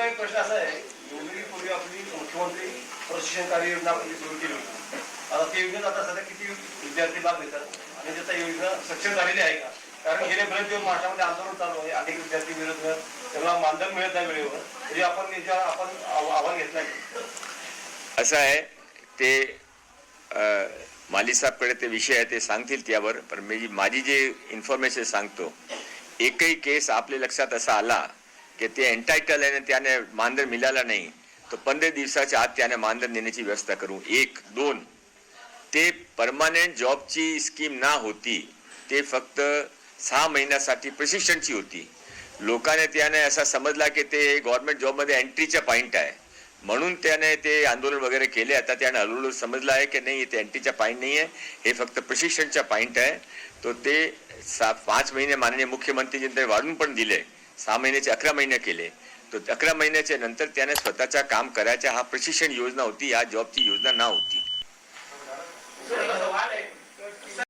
माझा एक प्रश्न असा आहे योजने पूर्वी आपली मुख्यमंत्री प्रशिक्षण कार्य योजना आपली म्हणजे सुरू केली होती. आता ती योजनेत आता सध्या किती विद्यार्थी लाभ घेतात आणि त्याचा योजना सक्षम झालेली आहे का? कारण गेले बरेच दिवस महाराष्ट्रामध्ये आंदोलन चालू आहे अनेक विद्यार्थी विरोध त्यांना मानधन मिळत नाही वेळेवर तरी आपण याच्यावर आपण आव्हान घेतलं असं आहे ते माली साहेबकडे ते विषय आहे ते सांगतील त्यावर पण मी माझी जे इन्फॉर्मेशन सांगतो एकही केस आपल्या लक्षात असा आला की ते एंटायटल आहे ना त्याने मानधन मिळालं नाही. तर पंधरा दिवसाच्या आत त्याने मानधन देण्याची व्यवस्था करू. एक दोन ते परमानंट जॉबची स्कीम ना होती ते फक्त सहा महिन्यासाठी प्रशिक्षणची होती. लोकांनी त्याने असा समजला की ते गव्हर्नमेंट जॉबमध्ये एंट्रीचा पॉईंट आहे. म्हणून त्याने ते आंदोलन वगैरे केले. आता त्याने हळूहळू समजलं आहे की नाही ते एंट्रीचा पॉईंट नाही आहे. हे फक्त प्रशिक्षणचा पॉईंट आहे. तो ते सा पाच महिने माननीय मुख्यमंत्रीजींनी वाढून पण दिले. सहा महिन्याचे अकरा महिने केले. तर अकरा महिन्याच्या नंतर त्याने स्वतःचा काम करायचा हा प्रशिक्षण योजना होती या जॉबची योजना ना होती.